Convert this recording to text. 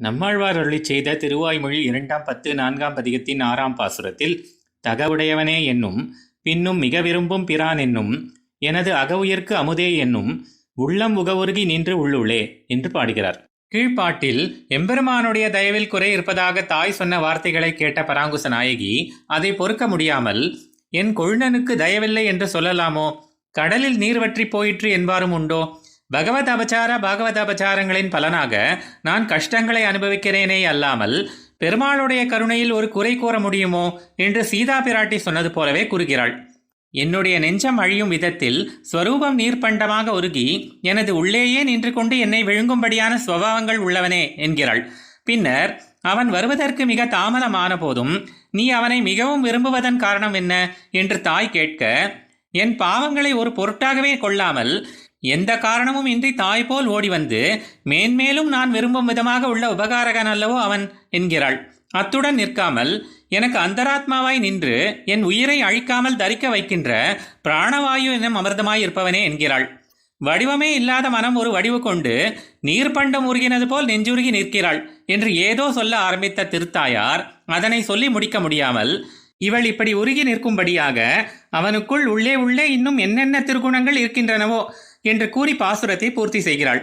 நம்மாழ்வார் அருளி செய்த திருவாய்மொழி இரண்டாம் பத்து நான்காம் பதிகத்தின் ஆறாம் பாசுரத்தில் தகவுடையவனே என்னும் பின்னும் மிக விரும்பும் பிரான் என்னும் எனது அகவுயர்க்கு அமுதே என்னும் உள்ளம் உகவுருகி நின்று உள்ளுளே என்று பாடுகிறார். கீழ்ப்பாட்டில் எம்பெருமானுடைய தயவில் குறை இருப்பதாக தாய் சொன்ன வார்த்தைகளை கேட்ட பராங்குச நாயகி அதை பொறுக்க முடியாமல் என் கொழுநனுக்கு தயவில்லை என்று சொல்லலாமோ? கடலில் நீர் வற்றி போயிற்று என்பாரும் உண்டோ? பகவத் அபச்சார பாகவத அபச்சாரங்களின் பலனாக நான் கஷ்டங்களை அனுபவிக்கிறேனே அல்லாமல் பெருமாளுடைய கருணையில் ஒரு குறை கூற முடியுமோ என்று சீதா பிராட்டி சொன்னது போலவே கூறுகிறாள். என்னுடைய நெஞ்சம் அழியும் விதத்தில் ஸ்வரூபம் நீர்ப்பண்டமாக உருகி எனது உள்ளேயே நின்று கொண்டு என்னை விழுங்கும்படியான சுவாவங்கள் உள்ளவனே என்கிறாள். பின்னர் அவன் வருவதற்கு மிக தாமதமான போதும் நீ அவனை மிகவும் விரும்புவதன் காரணம் என்ன என்று தாய் கேட்க என் பாவங்களை ஒரு பொருட்டாகவே கொள்ளாமல் எந்த காரணமும் இன்றி தாய் போல் ஓடி வந்து மேன்மேலும் நான் விரும்பும் விதமாக உள்ள உபகாரகன் அல்லவோ அவன் என்கிறாள். அத்துடன் நிற்காமல் எனக்கு அந்தராத்மாவாய் நின்று என் உயிரை அழிக்காமல் தரிக்க வைக்கின்ற பிராணவாயு என்னும் அமிர்தமாய் இருப்பவனே என்கிறாள். வடிவமே இல்லாத மனம் ஒரு வடிவு கொண்டு நீர்பண்டம் உருகினது போல் நெஞ்சுருகி நிற்கிறாள் என்று ஏதோ சொல்ல ஆரம்பித்த திருத்தாயார் அதனை சொல்லி முடிக்க முடியாமல் இவள் இப்படி உருகி நிற்கும்படியாக அவனுக்குள் உள்ளே உள்ளே இன்னும் என்னென்ன திருகுணங்கள் இருக்கின்றனவோ என்று கூறி பாசுரத்தை பூர்த்தி செய்கிறாள்.